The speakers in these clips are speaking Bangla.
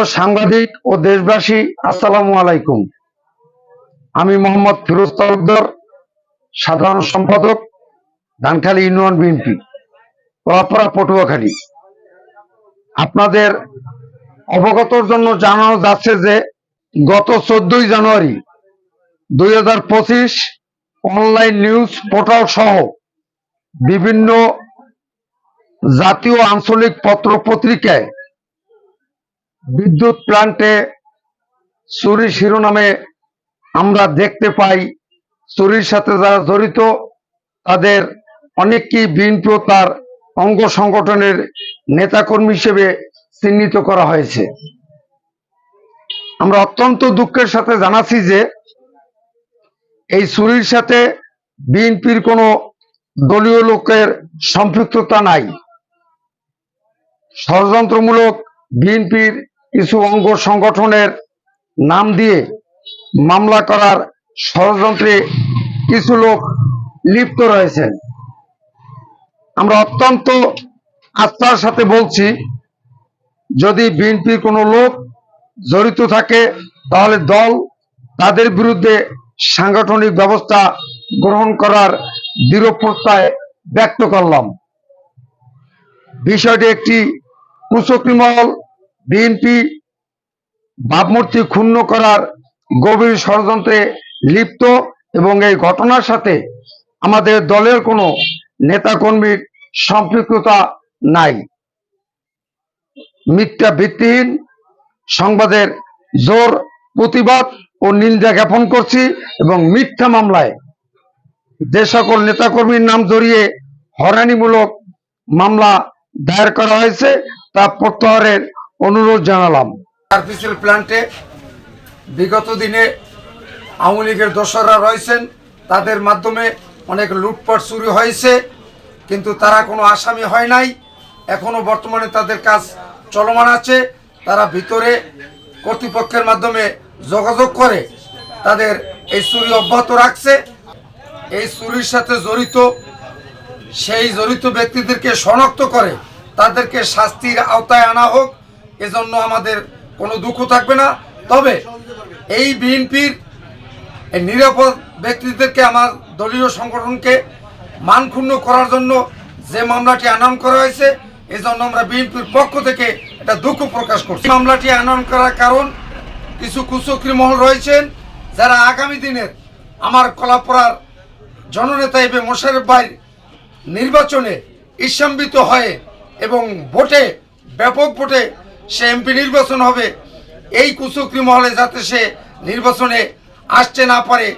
প্রিয় সাংবাদিক ও দেশবাসী, আসসালামু আলাইকুম। আমি মোহাম্মদ ফিরোজ তালুকদার, সাধারণ সম্পাদক, ধানখালী ইউনিয়ন বিএনপি, কলাপাড়া, পটুয়াখালী। আপনাদের অবগতর জন্য জানানো যাচ্ছে যে, গত চোদ্দই জানুয়ারি দুই হাজার পঁচিশ অনলাইন নিউজ পোর্টাল সহ বিভিন্ন জাতীয় আঞ্চলিক পত্র পত্রিকায় বিদ্যুৎ প্লান্টে চুরি শিরোনামে আমরা দেখতে পাই চুরির সাথে যারা জড়িত, তাদের অনেককেই বিএনপি ও তার অঙ্গ সংগঠনের নেতাকর্মী হিসেবে চিহ্নিত করা হয়েছে। আমরা অত্যন্ত দুঃখের সাথে জানাচ্ছি যে, এই চুরির সাথে বিএনপির কোনো দলীয় লোকের সম্পৃক্ততা নাই। ষড়যন্ত্রমূলক বিএনপির কিছু অঙ্গ সংগঠনের নাম দিয়ে মামলা করার ষড়যন্ত্রে কিছু লোক লিপ্ত রয়েছেন। আমরা অত্যন্ত আস্থার সাথে বলছি, যদি বিএনপির কোনো লোক জড়িত থাকে, তাহলে দল তাদের বিরুদ্ধে সাংগঠনিক ব্যবস্থা গ্রহণ করার দৃঢ় প্রত্যয় ব্যক্ত করলাম। বিষয়টি একটি কুচক্রী মহল বিএনপি ভাবমূর্তি ক্ষুণ্ণ করার গভীর ষড়যন্ত্রে লিপ্ত এবং এই ঘটনার সাথে আমাদের দলের কোনো নেতাকর্মীর সম্পৃক্ততা নাই। মিথ্যা ভিত্তিহীন সংবাদের জোর প্রতিবাদ ও নিন্দা জ্ঞাপন করছি এবং মিথ্যা মামলায় যে সকল নেতাকর্মীর নাম জড়িয়ে হরানিমূলক মামলা দায়ের করা হয়েছে তা প্রত্যাহারের অনুরোধ জানালাম। আর্টিফিশিয়াল প্ল্যান্টে বিগত দিনে আওয়ামী লীগের দোসররা রয়েছেন, তাদের মাধ্যমে অনেক লুটপাট চুরি হয়েছে, কিন্তু তারা কোনো আসামি হয় নাই। এখনও বর্তমানে তাদের কাজ চলমান আছে। তারা ভিতরে কর্তৃপক্ষের মাধ্যমে যোগাযোগ করে তাদের এই চুরি অব্যাহত রাখছে। এই চুরির সাথে জড়িত, সেই জড়িত ব্যক্তিদেরকে শনাক্ত করে তাদেরকে শাস্তির আওতায় আনা হোক। এজন্য আমাদের কোনো দুঃখ থাকবে না। তবে এই বিএনপির নিরাপদ ব্যক্তিদেরকে আমার দলীয় সংগঠনকে মানক্ষুণ্ণ করার জন্য যে মামলাটি আনাম করা হয়েছে এই জন্য আমরা বিএনপির পক্ষ থেকে এটা দুঃখ প্রকাশ করছি। মামলাটি আনাম করার কারণ কিছু কুচক্রী মহল রয়েছেন, যারা আগামী দিনের আমার কলাপড়ার জননেতা এবে মোশারফ ভাই নির্বাচনে ইসাম্বিত হয়ে এবং ভোটে, ব্যাপক ভোটে সে এমপি নির্বাচন হবে। এই কুচুকরি মহলে যাতে সে নির্বাচনে আসতে না পারে,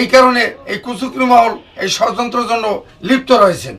এই কারণে এই কুচুকরি মহল এই ষড়যন্ত্রের জন্য লিপ্ত রয়েছেন।